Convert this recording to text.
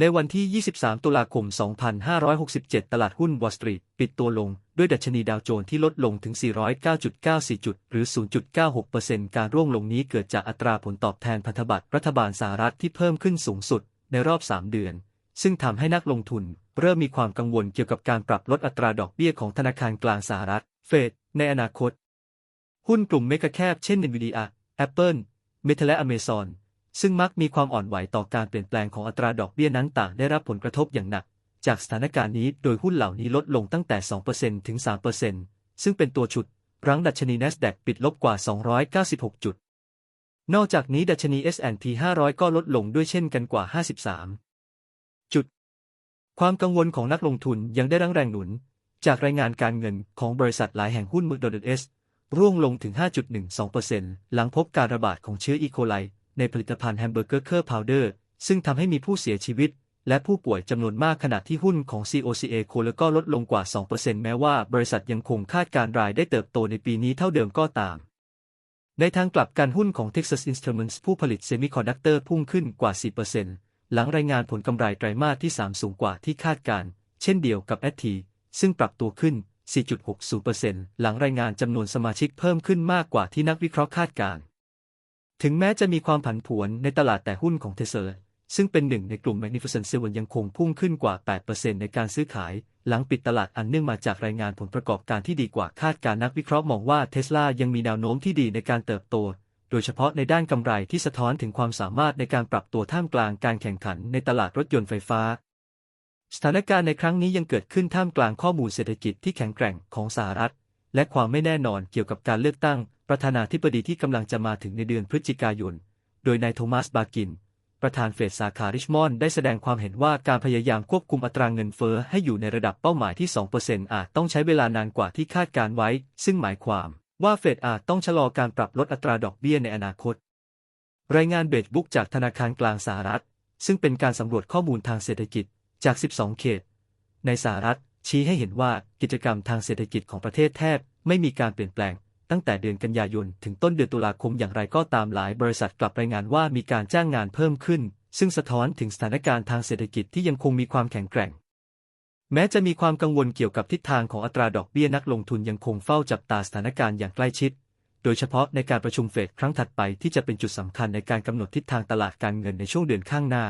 ในวันที่ 23 ตุลาคม 2567 ตลาดหุ้นวอลล์สตรีทปิดตัวลง ด้วยดัชนีดาวโจนส์ที่ลดลงถึง 409.94 จุด หรือ 0.96%การร่วงลงนี้เกิดจากอัตราผลตอบแทนพันธบัตรรัฐบาลสหรัฐที่เพิ่มขึ้นสูงสุดในรอบ 3 เดือน ซึ่งทำให้นักลงทุน เริ่มมีความกังวลเกี่ยวกับการปรับลดอัตราดอกเบี้ยของธนาคารกลางสหรัฐ เฟด ในอนาคต หุ้นกลุ่มเมกะแคปเช่น Nvidia Apple Meta และ Amazon ซึ่งมักมีความอ่อนไหวต่อการเปลี่ยนแปลงของอัตราดอกเบี้ยนั้นต่างได้รับผลกระทบอย่างหนัก จากสถานการณ์นี้โดยหุ้นเหล่านี้ลดลงตั้งแต่ 2%ถึง 3%ซึ่งเป็นตัวฉุดรั้งดัชนี NASDAQ ปิดลบกว่า 296 จุด นอกจากนี้ดัชนี S&P 500 ก็ลดลงด้วยเช่นกันกว่า 53 จุด ความกังวลของนักลงทุนยังได้รังแรงหนุน จากรายงานการเงินของบริษัทหลายแห่งหุ้นมือโดดเอสร่วงลงถึง 5.12%หลังพบการระบาดของเชื้ออีโคไล ในผลิตภัณฑ์แฮมเบอร์เกอร์เคอร์พาวเดอร์ซึ่งทำให้มีผู้เสียชีวิต และผู้ป่วยจำนวนมากขณะที่หุ้นของ COCA โคลก็ลดลงกว่า 2%แม้ว่าบริษัทยังคงคาดการรายได้เติบโตในปีนี้เท่าเดิมก็ตาม ในทางกลับการหุ้นของ Texas Instruments ผู้ผลิตเซมิคอนดักเตอร์พุ่งขึ้นกว่า 4%หลังรายงานผลกำไรไตรมาสที่ 3 สูงกว่าที่คาดการเช่นเดียวกับ ST ซึ่งปรับตัวขึ้น 4.60%หลังรายงานจำนวนสมาชิกเพิ่มขึ้นมากกว่าที่นักวิเคราะห์คาดการ ถึงแม้จะมีความผันผวนในตลาดแต่หุ้นของเทเซอร์ซึ่งเป็นหนึ่งในกลุ่ม Magnificent Seven ยังคงพุ่งขึ้นกว่า 8%ในการซื้อขาย หลังปิดตลาดอันเนื่องมาจากรายงานผลประกอบการที่ดีกว่าคาดการนักวิเคราะห์มองว่าเทสลายังมีแนวโน้มที่ดีในการเติบโต โดยเฉพาะในด้านกำไรที่สะท้อนถึงความสามารถในการปรับตัวท่ามกลางการแข่งขันในตลาดรถยนต์ไฟฟ้า สถานการณ์ในครั้งนี้ยังเกิดขึ้นท่ามกลางข้อมูลเศรษฐกิจที่แข็งแกร่งของสหรัฐ และความไม่แน่นอนเกี่ยวกับการเลือกตั้ง ประธานาธิบดีที่กำลังจะมาถึงในเดือนพฤศจิกายน โดยนายโทมัสบากิน ประธานเฟดสาขาริชมอนด์ได้แสดงความเห็นว่าการพยายามควบคุมอัตรางเงินเฟ้อให้อยู่ในระดับเป้าหมายที่ 2%อาจต้องใช้เวลานานกว่าที่คาดการไว้ ซึ่งหมายความว่าเฟดอาจต้องชะลอการปรับลดอัตราดอกเบี้ยในอนาคต รายงานเบดบุ๊กจากธนาคารกลางสหรัฐ ซึ่งเป็นการสำรวจข้อมูลทางเศรษฐกิจจาก 12 เขต ในสหรัฐ ชี้ให้เห็นว่ากิจกรรมทางเศรษฐกิจของประเทศแทบไม่มีการเปลี่ยนแปลง ตั้งแต่เดือนกันยายนถึงต้นเดือนตุลาคมอย่างไรก็ตามหลายบริษัทกลับรายงานว่ามีการจ้างงานเพิ่มขึ้น ซึ่งสะท้อนถึงสถานการณ์ทางเศรษฐกิจที่ยังคงมีความแข็งแกร่ง แม้จะมีความกังวลเกี่ยวกับทิศทางของอัตราดอกเบี้ยนักลงทุนยังคงเฝ้าจับตาสถานการณ์อย่างใกล้ชิด โดยเฉพาะในการประชุมเฟดครั้งถัดไปที่จะเป็นจุดสำคัญในการกำหนดทิศทางตลาดการเงินในช่วงเดือนข้างหน้า